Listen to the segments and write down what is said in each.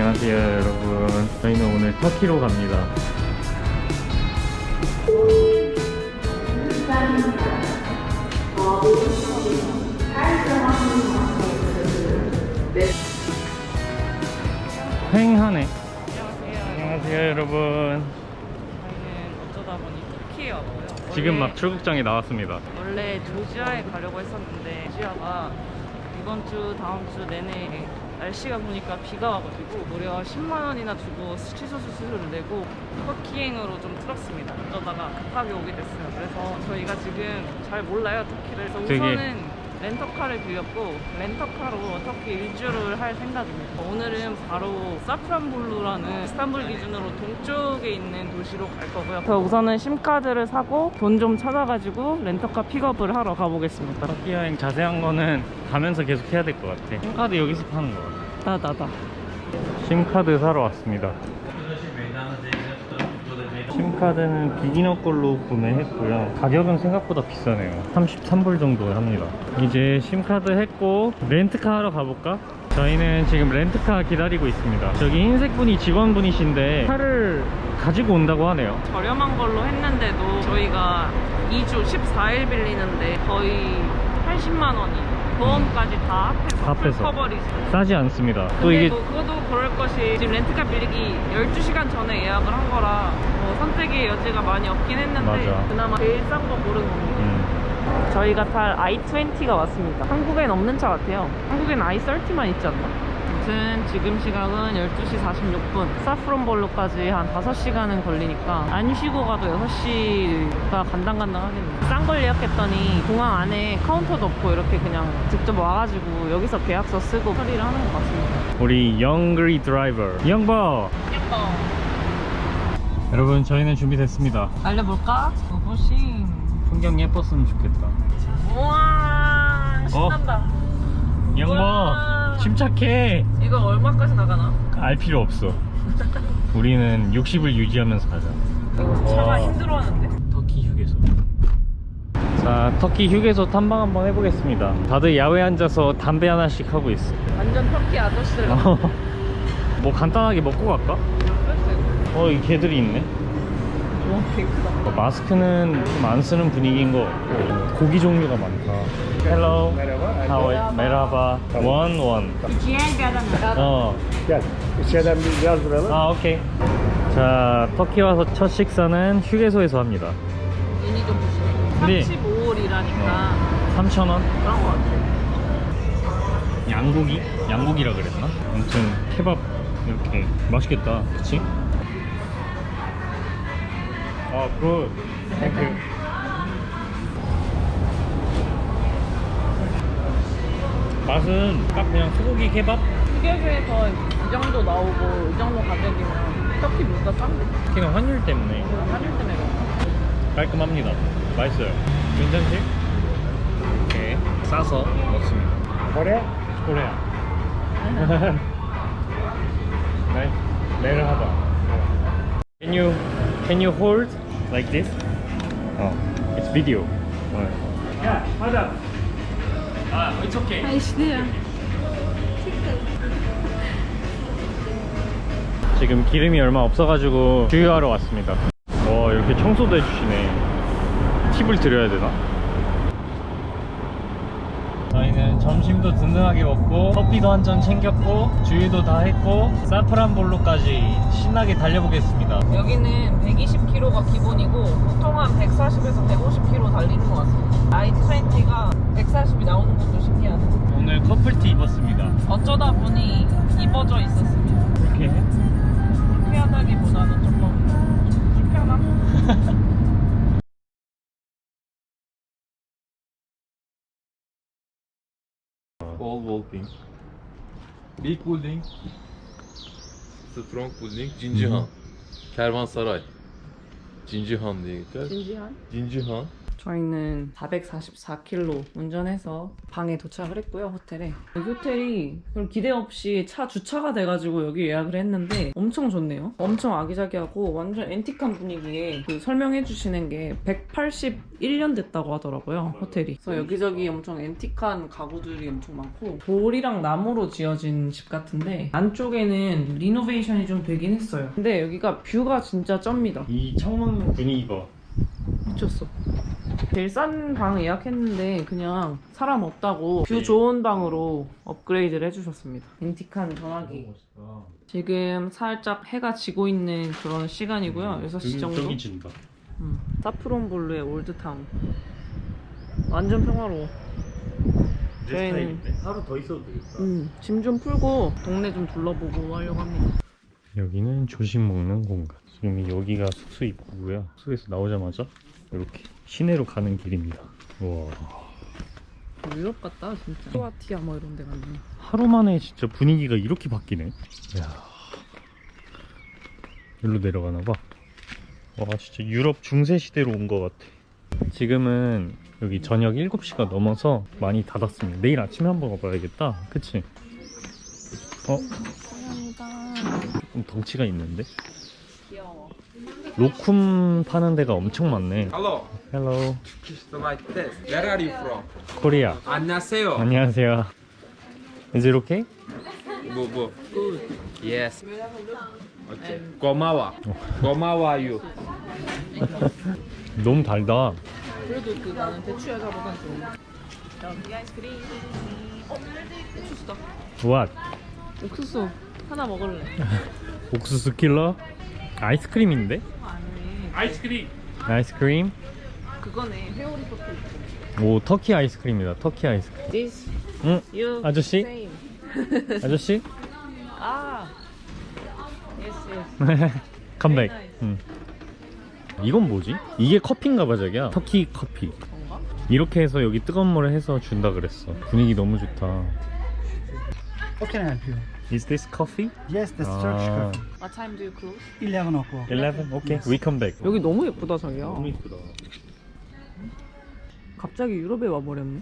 안녕하세요 여러분. 저희는 오늘 터키로 갑니다. 횡하네. 안녕하세요 여러분. 저희는 어쩌다 보니 터키에 왔고요. 지금 원래- 막 출국장에 나왔습니다. 원래 조지아에 가려고 했었는데 조지아가 이번 주 다음 주 내내 날씨가 보니까 비가 와가지고 무려 10만 원이나 주고 취소 수수료를 내고 터키행으로 좀 틀었습니다. 어쩌다가 급하게 오게 됐어요. 그래서 저희가 지금 잘 몰라요 터키를. 그래서 되게- 우선은 렌터카를 빌렸고 렌터카로 터키 일주를 할 생각입니다. 오늘은 바로 사프란볼루라는 이스탄불 기준으로 동쪽에 있는 도시로 갈 거고요. 그래서 우선은 심카드를 사고 돈 좀 찾아가지고 렌터카 픽업을 하러 가보겠습니다. 터키 여행 자세한 거는 가면서 계속 해야 될 것 같아 심카드 여기서 파는 거 같아 나나나. 심카드 사러 왔습니다. 심카드는 비기너 걸로 구매했고요. 가격은 생각보다 비싸네요. 33불 정도 합니다. 이제 심카드 했고 렌트카 하러 가볼까? 저희는 지금 렌트카 기다리고 있습니다. 저기 흰색 분이 직원분이신데 차를 가지고 온다고 하네요. 저렴한 걸로 했는데도 저희가 2주 14일 빌리는데 거의 80만 원이 보험까지 다 합해서 다 합해서. 풀 커버리지. 싸지 않습니다. 또 이게 뭐 그것도 그럴 것이 지금 렌트카 빌리기 12시간 전에 예약을 한 거라 뭐 선택의 여지가 많이 없긴 했는데 맞아. 그나마 제일 싼 거 고른 겁니다. 음, 저희가 탈 i20가 왔습니다. 한국엔 없는 차 같아요. 한국엔 i30만 있지 않나? 아무튼 지금 시각은 12시 46분. 사프론볼로까지 한 5시간은 걸리니까 안 쉬고 가도 6시가 간당간당 하겠네요. 싼 걸 예약했더니 공항 안에 카운터도 없고 이렇게 그냥 직접 와가지고 여기서 계약서 쓰고 처리를 하는 것 같습니다. 우리 영그리 드라이버 영버 예뻐. 여러분 저희는 준비됐습니다. 알려볼까? 고고싱. 풍경 예뻤으면 좋겠다. 우와 신난다. 우와. 침착해. 이거 얼마까지 나가나? 알 필요 없어. 우리는 60을 유지하면서 가자. 차가 와. 힘들어하는데? 터키 휴게소. 자, 터키 휴게소 탐방 한번 해보겠습니다. 다들 야외 앉아서 담배 하나씩 하고 있어. 완전 터키 아저씨들 같아. 뭐 간단하게 먹고 갈까? 어, 이 개들이 있네. 크다. 어, 마스크는 좀 안 쓰는 분위기인 것 같고 고기 종류가 많다. Hello. How are 메라바. One one. 어. Gel. İçeriden bir yazdıralım. 아, 오케이. 자, 터키 와서 첫 식사는 휴게소에서 합니다. 좀 네. 보시네. 35올이라니까 3,000원. 그런 거 같아. 양고기? 양고기라 그랬나? 아무튼 케밥 이렇게 맛있겠다. 그치? 아, 굿. 땡큐. 맛은 딱 그냥 소고기 케밥? 휴게소에서 이 정도 나오고 이 정도 가격이면 터키 물가 싼데? 특히나 환율 때문에 한일 때문에 그런가? 깔끔합니다. 맛있어요. 괜찮지? 이렇게 싸서 먹습니다. Oraya. 코레아. 네, 메르하바. Can you can you hold like this? 어, it's video. 어. Gel. Hadi. 아, it's okay. 지금 기름이 얼마 없어가지고 주유하러 왔습니다. 와 이렇게 청소도 해주시네. 팁을 드려야 되나? 저희는 점심도 든든하게 먹고 커피도 한 잔 챙겼고 주유도 다 했고 사프란볼로까지 신나게 달려보겠습니다. 여기는 120km가 기본이고 보통 한 140에서 150km 달리는 것 같습니다. i20가 140이 나오는 것도 신기하네. 오늘 커플티 입었습니다. 어쩌다 보니 입어져 있었습니다. 이렇게 불쾌하다기보다는 조금 불편함? all vaulting. Big building, strong building, Cinci Han. Kervansaray. Cinci Han diye geçer. Cincihan. Cinci 저희는 444km 운전해서 방에 도착을 했고요, 호텔에. 여기 호텔이 별 기대 없이 차 주차가 돼가지고 여기 예약을 했는데 엄청 좋네요. 엄청 아기자기하고 완전 앤틱한 분위기에 그 설명해 주시는 게 181년 됐다고 하더라고요, 호텔이. 그래서 여기저기 엄청 앤틱한 가구들이 엄청 많고 돌이랑 나무로 지어진 집 같은데 안쪽에는 리노베이션이 좀 되긴 했어요. 근데 여기가 뷰가 진짜 쩝니다. 이 창문 분위기가 미쳤어. 제일 싼 방 예약했는데 그냥 사람 없다고 뷰 좋은 방으로 업그레이드를 해주셨습니다. 앤틱한 전화기. 멋있다. 지금 살짝 해가 지고 있는 그런 시간이고요. 6시 정도. 저기 진다. 음. 사프론 블루의 올드타운. 완전 평화로워. 내 저희는- 스타일인데 하루 더 있어도 되겠다. 음, 짐 좀 풀고 동네 좀 둘러보고 하려고 합니다. 여기는 조식 먹는 공간. 지금 여기가 숙소 입구고요. 숙소에서 나오자마자 이렇게 시내로 가는 길입니다. 와 유럽 같다 진짜. 크로아티아 뭐 이런 데 갔네. 하루 만에 진짜 분위기가 이렇게 바뀌네. 야 여기로 내려가나 봐. 와 진짜 유럽 중세 시대로 온 것 같아. 지금은 여기 저녁 7시가 넘어서 많이 닫았습니다. 내일 아침에 한번 가봐야겠다. 그치? 어? 감사합니다. 좀 덩치가 있는데? 로쿰 파는 데가 엄청 많네. Hello, 헬로 so my test. Where are you from? 코리아. 안녕하세요. 안녕하세요. Is it okay? Bu bu. Yes. Okay. 고마워. 고마워요. 너무 달다. 그래도 그 나는 대추 여자보단 좋은. 여기 아이스크림. 어? 옥수수다. What? 옥수수 하나 먹을래. 옥수수 킬러? 아이스크림인데? 아니. 아이스크림? 그거네. 회오리 소스. 오 터키 아이스크림이다. 터키 아이스크림. This 응? you 아저씨? same. 아저씨? 아. Yes yes. 컴백. 응. 이건 뭐지? 이게 커피인가 봐 자기야. 터키 커피. 뭔가? 이렇게 해서 여기 뜨거운 물에 해서 준다 그랬어. 분위기 너무 좋다. What can I help you? Is this coffee? Yes, that's Ah. Turkish coffee. What time do you close? 11 o'clock. 11? Okay, we come back. 여기 너무 예쁘다 자기야. 너무 이쁘다. 갑자기 유럽에 와버렸네.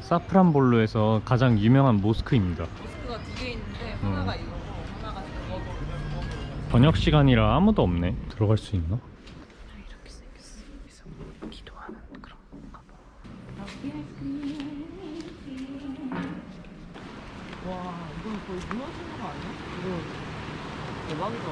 사프란볼로에서 가장 유명한 모스크입니다. 모스크가 두개 있는데 음. 하나가 이거고 하나가 그거고. 저녁 시간이라 아무도 없네. 들어갈 수 있나? 이렇게 생겼어. 그래서 기도하는 그런 건가 봐. 와, 이건 거의 무너지는 거 아니야? 이거 대박이다.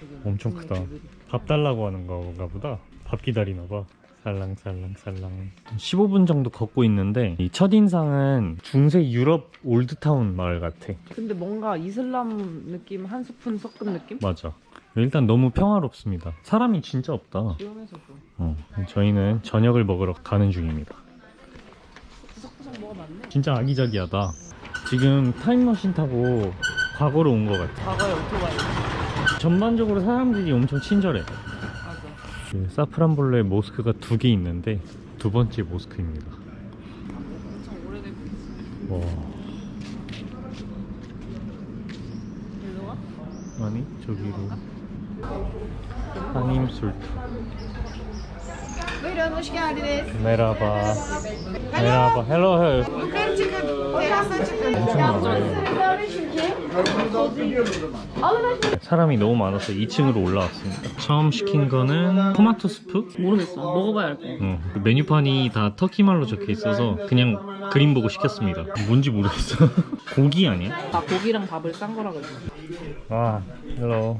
되게 엄청 멋있네, 크다. 밥 달라고 하는 건가 보다. 밥 기다리나 봐. 살랑살랑 살랑. 15분 정도 걷고 있는데 이 첫인상은 중세 유럽 올드타운 마을 같아. 근데 뭔가 이슬람 느낌 한 스푼 섞은 느낌? 맞아. 일단 너무 평화롭습니다. 사람이 진짜 없다. 조용해서 좀 어, 저희는 저녁을 먹으러 가는 중입니다. 구석구석 뭐가 많네. 진짜 아기자기하다. 지금 타임머신 타고 과거로 온 것 같아. 과거에 오토바이. 전반적으로 사람들이 엄청 친절해. 맞아. 그 사프란볼레 모스크가 두 개 있는데 두 번째 모스크입니다. 엄청 오래되고 있어. 와, 일로? 아니 저기로. Buyurun hoş geldiniz. 메라바, 메라바, 헬로 헬. Yukarı çıkın. Çıkın. 엄청 많아요. 사람이 너무 많아서 2층으로 올라왔습니다. 처음 시킨 거는 토마토 스프? 모르겠어. 먹어봐야 알 거야. 어, 그 메뉴판이 다 터키말로 적혀 있어서 그냥 그림 보고 시켰습니다. 뭔지 모르겠어. 고기 아니야? 나 고기랑 밥을 싼 거라 그랬어. 아, 헬로.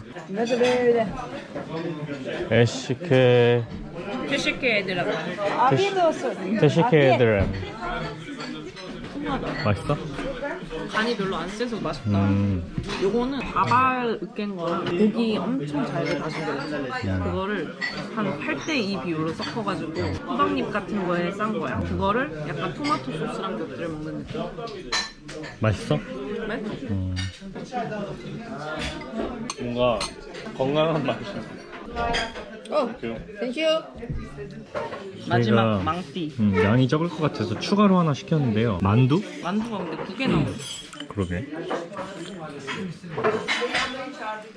에시케 캐시케 애들하고. 테시케 에드렘. 맛있어? 간이 별로 안 세서 맛있다. 음, 요거는 아발 으깬 거랑 고기 엄청 잘게 다진 거 그거를 한 8대2 비율로 섞어가지고 호박잎 같은 거에 싼 거야. 그거를 약간 토마토 소스랑 곁들여 먹는 느낌. 맛있어? 네? 음. 뭔가 건강한 맛이. Thank you. 마지막 망띠. 음, 양이 적을 것 같아서 추가로 하나 시켰는데요. 만두? 만두가 근데 두 개 나오네. 그러게.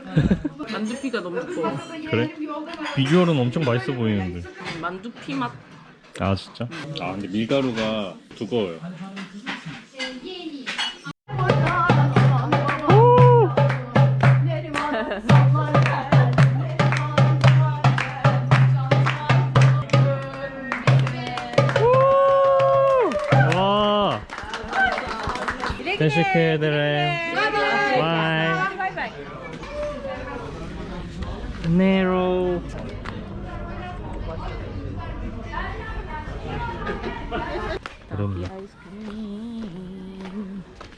만두피가 너무 두꺼워. 그래? 비주얼은 엄청 맛있어 보이는데. 만두피 맛. 아 진짜? 아 근데 밀가루가 두꺼워요. Teşekkür ederim. Bye. Nero. 그럼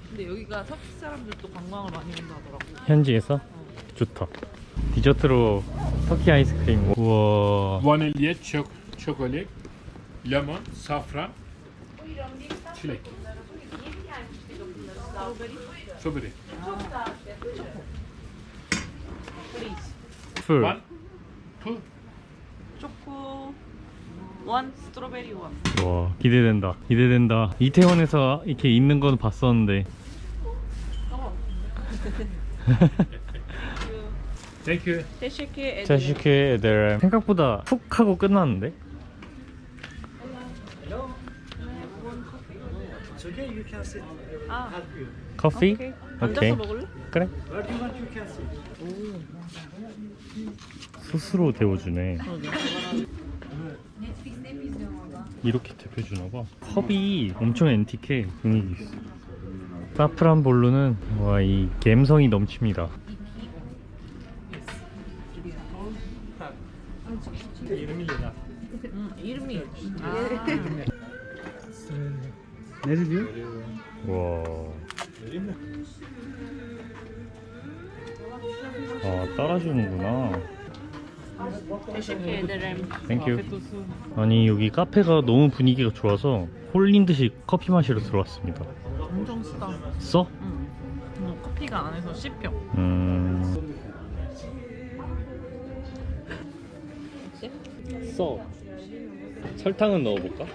근데 여기가 터키 사람들도 관광을 많이 온다 하더라고. 현지에서 좋다. 디저트로 터키 아이스크림. 우와. Vanilya, çök, çokolat, lemon, safran, çilek. Strawberry. 풀. One, two, 초코 원 스트로베리 원. 와 기대된다. 기대된다. 이태원에서 이렇게 있는 건 봤었는데. thank you. 테시키 애들. 자식의 애들 생각보다 훅 하고 끝났는데? Okay, you can sit. 아, Help you. 커피? 오케이. 먹을래? 그래. Where do you want, you can sit. 스스로 데워주네. 이렇게 데펴주나봐. 컵이 엄청 앤틱해. 분위기 있어. 사프란 볼루는 와이 감성이 넘칩니다. 응, 이름이. Diyor? 와. 아 따라주는구나. 땡큐. 아니 여기 카페가 너무 분위기가 좋아서 홀린 듯이 커피 마시러 들어왔습니다. 엄청 쓰다. 써? 응. 뭐 커피가 안에서 씹혀. 음. 써. 설탕은 넣어볼까?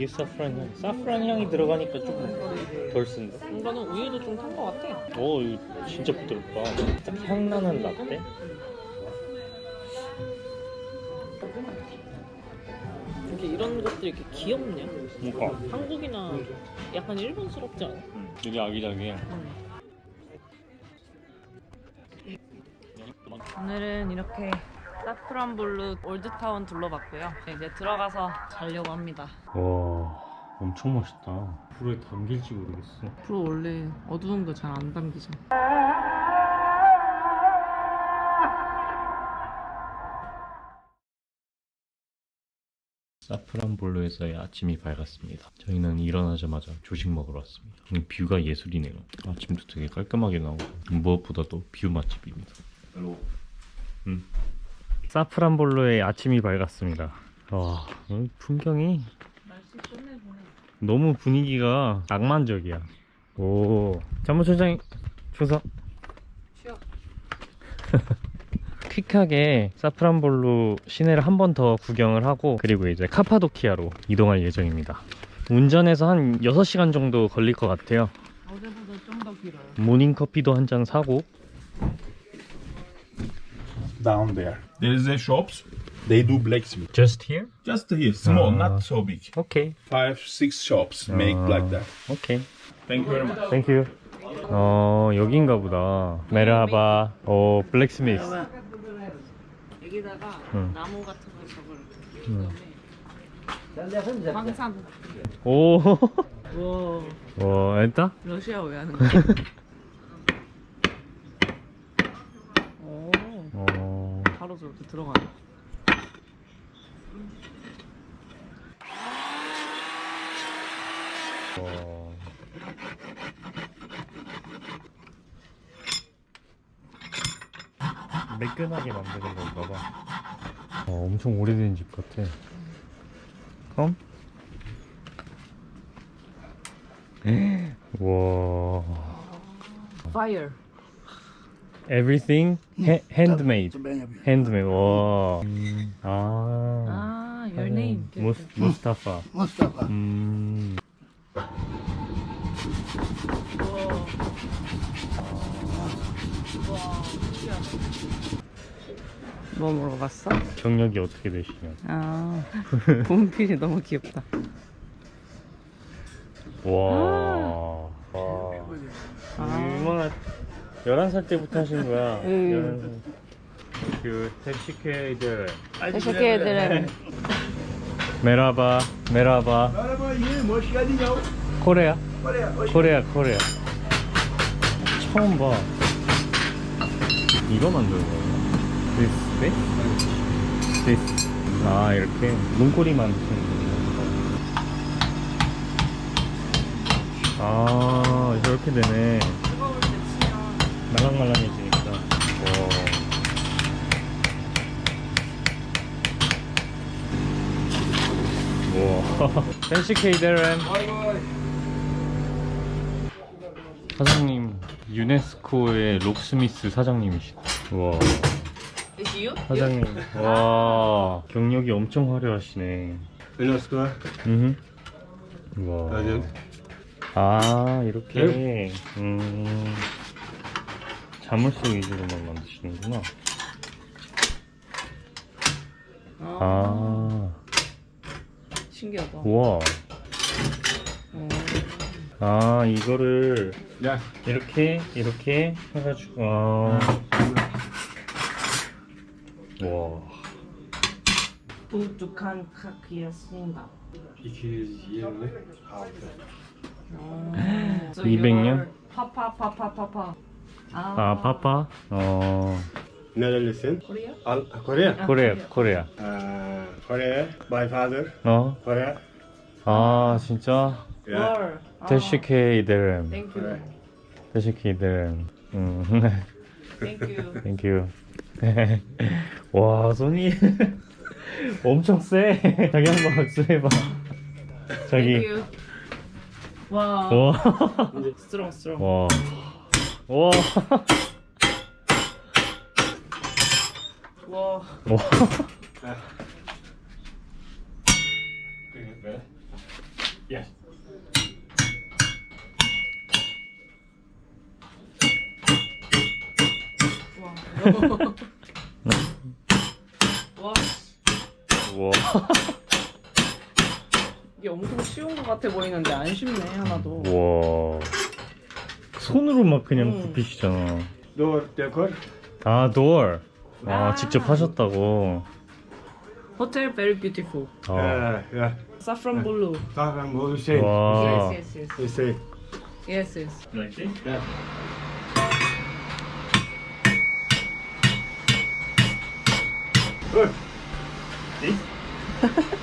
이게 사프란 향. 사프란 향이 들어가니까 조금 덜 쓴다. 이거는 우유도 좀 탄 것 같아. 오, 이거 진짜 부드럽다. 딱 향나는 라떼? 이렇게 이런 것들이 이렇게 귀엽냐? 뭔가 한국이나 약간 일본스럽지 않아? 되게 아기자기해. 오늘은 이렇게 사프란볼루 올드타운 둘러봤고요. 이제 들어가서 자려고 합니다. 와, 엄청 멋있다. 불에 담길지 모르겠어. 프로 원래 어두운 거 잘 안 담기죠. 사프란 볼로에서의 아침이 밝았습니다. 저희는 일어나자마자 조식 먹으러 왔습니다. 음, 뷰가 예술이네요. 아침도 되게 깔끔하게 나오고 무엇보다도 뷰 맛집입니다. 음. 사프란볼로의 아침이 밝았습니다. 와, 어, 풍경이. 너무 분위기가 낭만적이야. 오, 잠무총장 충성. 쉬어. 퀵하게 사프란볼루 시내를 한 번 더 구경을 하고 그리고 이제 카파도키아로 이동할 예정입니다. 운전해서 한 6시간 정도 걸릴 것 같아요. 모닝커피도 한 잔 사고 down there. There is a shops They do blacksmith. Just here? Just here, small, Ah. not so big. 오케이. Five, six shops make like that. 오케이. Thank you very much. 땡큐. 어, 여긴가 보다. 메라바. 어, 블랙스미스. 여기다가 응. 나무 같은 거 적을 응. 그다음에 황산. 오. 와, 와, 엔타? 러시아 왜 하는 거야? 오, 어. 바로 저렇게 들어가네. 어. 매끈하게 만드는 건가 봐. 어, 엄청 오래된 집 같아. 그럼? 와. Fire. Everything ha- handmade. Handmade. 와. 아. 아, your name. 무스, 무스타파. Mustafa. 음. 뭐 물어봤어? 경력이 어떻게 되시냐? 아, 분필이 너무 귀엽다. 와. 와. 얼마나 11살 때부터 하신 거야? 음. 11살. 그 택시케이들 어떻게 애들은 메라바 메라바. yeğenim hoş geldin ya. 코레아? Oraya hoş 코레아 코레아. 처음 봐. 이거 거야? this this this. 아 이렇게 거구나 아 이렇게 되네 말랑말랑해지니까. 와. 우와. 펜시 케이데렘 사장님 유네스코의 록스미스 사장님이시다. 와. You? 사장님. 와. 경력이 엄청 화려하시네. UNESCO. 음. 와. 아 이렇게. 음 자물쇠 위주로만 만드시는구나 아 신기하다. 우와 음. 아 이거를 Ja. 이렇게 이렇게 해가지고 아 와. 독특한 카키였습니다. 220. 200년? 파파파파파파. 아 파파 어 Nerelisin? 코리아? Al Kore. 코레아 코레아 Uh, Kore. My father. 어? Kore. 아 진짜 Yeah. 월. 테시케 이데렘. 테시케 이데렘 음 땡큐. 땡큐 와 손이 엄청 세 자기 한번 박수 해봐 자기. 와. 와 스트롱 와. 와. 와. 와. 와. 이게 엄청 쉬운 것 같아 보이는데 안 쉽네 하나도. 와. 손으로 막 그냥 음. 굽히시잖아. Door decor. 아, 도어. 아, 아. 직접 하셨다고. 호텔 very beautiful. 아. Uh, yeah. Saffron blue. Saffron blue shade. 와. Yes yes yes. Yes yes. Yeah. Good. 아,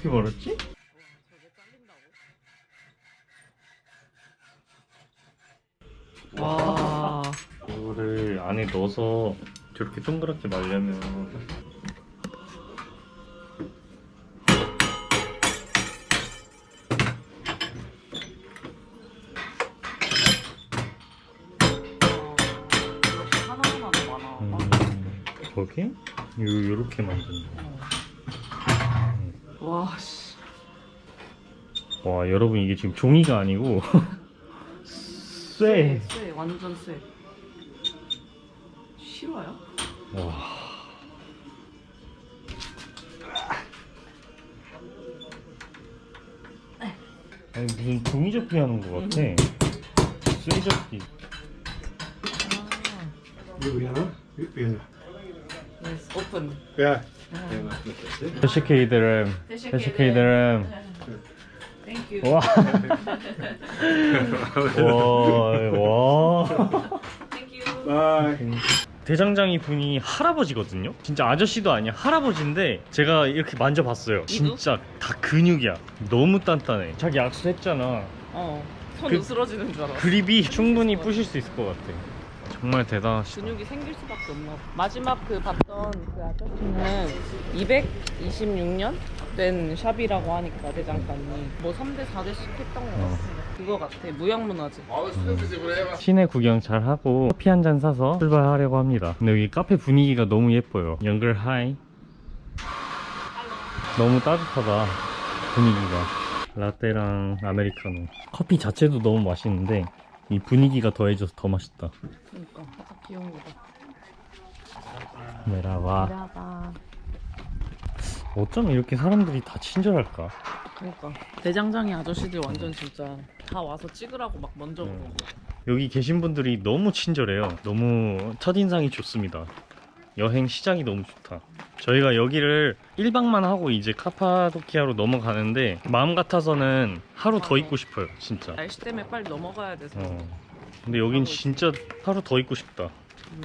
어떻게 말았지? 와. 이거를 안에 넣어서 저렇게 동그랗게 말려면 많아. 음? 요, 요렇게 만드는 와 씨. 거. 와 여러분 이게 지금 종이가 아니고 쇠. 쇠 완전 쇠. 실화야? 와. 아니 무슨 종이 접기 하는 것 같아. 쇠 접기. You know? Yeah. Yes. 오픈. Yeah. 테시케이드램. 테시케이드램. 땡큐. 와. 와. 와. 땡큐. Bye. 대장장이 분이 할아버지거든요. 진짜 아저씨도 아니야. 할아버지인데 제가 이렇게 만져봤어요. 진짜 다 근육이야. 너무 단단해. 자기 악수했잖아. 어. 손 그- 으스러지는 줄 알았어. 그립이 충분히 부실 수 있을 것 같아. 정말 대단하시다. 근육이 생길 수밖에 없나 봐. 마지막 그 봤던 그 아저씨는 226년 된 샵이라고 하니까 대장간이 뭐 3대 4대씩 했던 것 어. 같습니다. 그거 같아. 무형문화재. 시내 구경 잘 하고 커피 한 잔 사서 출발하려고 합니다. 근데 여기 카페 분위기가 너무 예뻐요. 연글 하이. 너무 따뜻하다. 분위기가. 라떼랑 아메리카노. 커피 자체도 너무 맛있는데 이 분위기가 더해져서 더 맛있다. 그러니까 딱 귀여운 거다. 메라와. 미라바. 어쩜 이렇게 사람들이 다 친절할까? 그러니까 대장장이 아저씨들 완전 진짜 다 와서 찍으라고 막 먼저 음. 여기 계신 분들이 너무 친절해요. 너무 첫인상이 좋습니다. 여행 시작이 너무 좋다. 저희가 여기를 1박만 하고 이제 카파도키아로 넘어가는데 마음 같아서는 하루 더. 있고 싶어요. 진짜. 날씨 때문에 빨리 넘어가야 돼서. 어. 근데 여긴 진짜 하루 더 있고 싶다. 음.